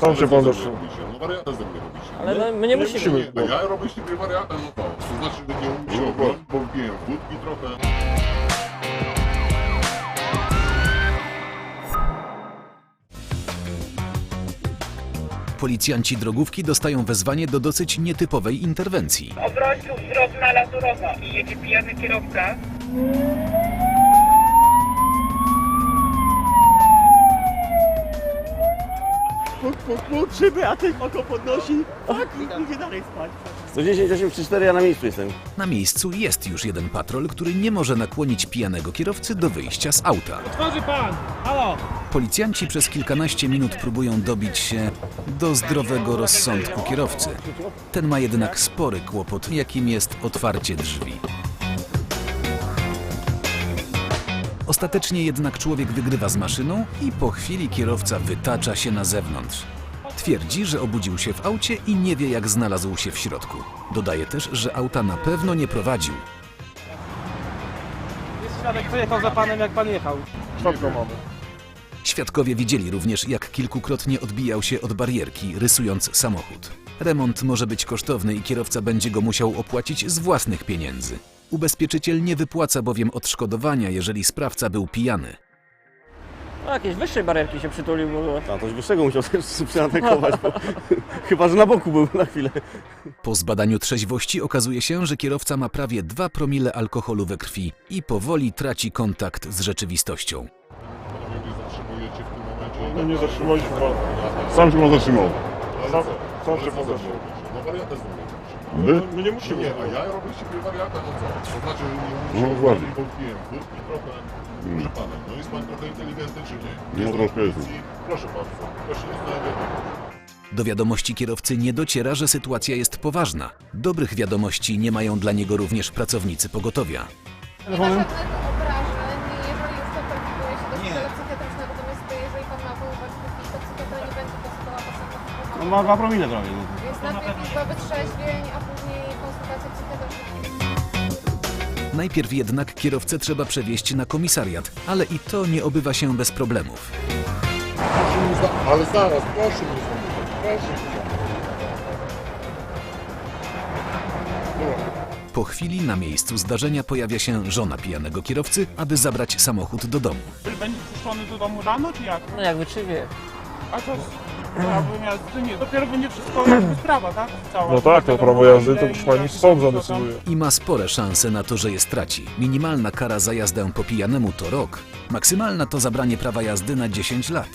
Sam się pan robicie, no wariata ze mnie robicie. Ale no, my nie Nie musimy. musimy. Nie, a ja robię z ciebie wariata, no to, to znaczy, że nie umiem się No, obronić, bo piję wódki trochę. Policjanci drogówki dostają wezwanie do dosyć nietypowej interwencji. obrońców wzrok na Lazurowo i jedzie pijany kierowca. Puk, puk, puk, szyby, a ten oko podnosi. Tak, i idzie dalej spać. 110 834 ja na miejscu jestem. Na miejscu jest już jeden patrol, który nie może nakłonić pijanego kierowcy do wyjścia z auta. Tworzy pan! Halo! Policjanci przez kilkanaście minut próbują dobić się do zdrowego rozsądku kierowcy. Ten ma jednak spory kłopot, jakim jest otwarcie drzwi. Ostatecznie jednak człowiek wygrywa z maszyną i po chwili kierowca wytacza się na zewnątrz. Twierdzi, że obudził się w aucie i nie wie jak znalazł się w środku. Dodaje też, że auta na pewno nie prowadził. Jest świadek, kto jechał za panem, jak pan jechał. Świadka mamy. Świadkowie widzieli również, jak kilkukrotnie odbijał się od barierki, rysując samochód. Remont może być kosztowny i kierowca będzie go musiał opłacić z własnych pieniędzy. Ubezpieczyciel nie wypłaca bowiem odszkodowania, jeżeli sprawca był pijany. No, jakieś wyższej barierki się przytulił, bo A coś wyższego musiał też przeatakować, bo chyba, że na boku był na chwilę. Po zbadaniu trzeźwości okazuje się, że kierowca ma prawie 2 promile alkoholu we krwi i powoli traci kontakt z rzeczywistością. Panowie mnie zatrzymujecie w tym momencie. No nie zatrzymaliśmy pan. Sam się pan zatrzymał. Ale Sam, Ale się pan zatrzymał. No mną robicie. My? My nie No musimy. nie, a ja robię z ciebie wariata, no co? To znaczy, że nie No, ładnie. piję wódki trochę. Proszę pana, no jest pan trochę inteligentny czy nie? No, Jest troszkę policji? Proszę bardzo, proszę nie zastanawiać. Do wiadomości kierowcy nie dociera, że sytuacja jest poważna. Dobrych wiadomości nie mają dla niego również pracownicy pogotowia. Nie No ma 2 promile prawie. No. Więc najpierw wytrzeźwień, a później konsultacja psychiatryczna. Najpierw jednak kierowcę trzeba przewieźć na komisariat, ale i to nie obywa się bez problemów. Proszę mi za- Ale zaraz, proszę zamykać, proszę. Po chwili na miejscu zdarzenia pojawia się żona pijanego kierowcy, aby zabrać samochód do domu. Będzie puszczony do domu rano, czy jak? no jak wytrzywie. A to... Bym jazdy nie. Dopiero będzie wszystko jakby sprawa, tak? Cała. No tak, to prawo jazdy to już pani sąd zadecyduje. I ma spore szanse na to, że je straci. Minimalna kara za jazdę po pijanemu to rok, maksymalna to zabranie prawa jazdy na 10 lat.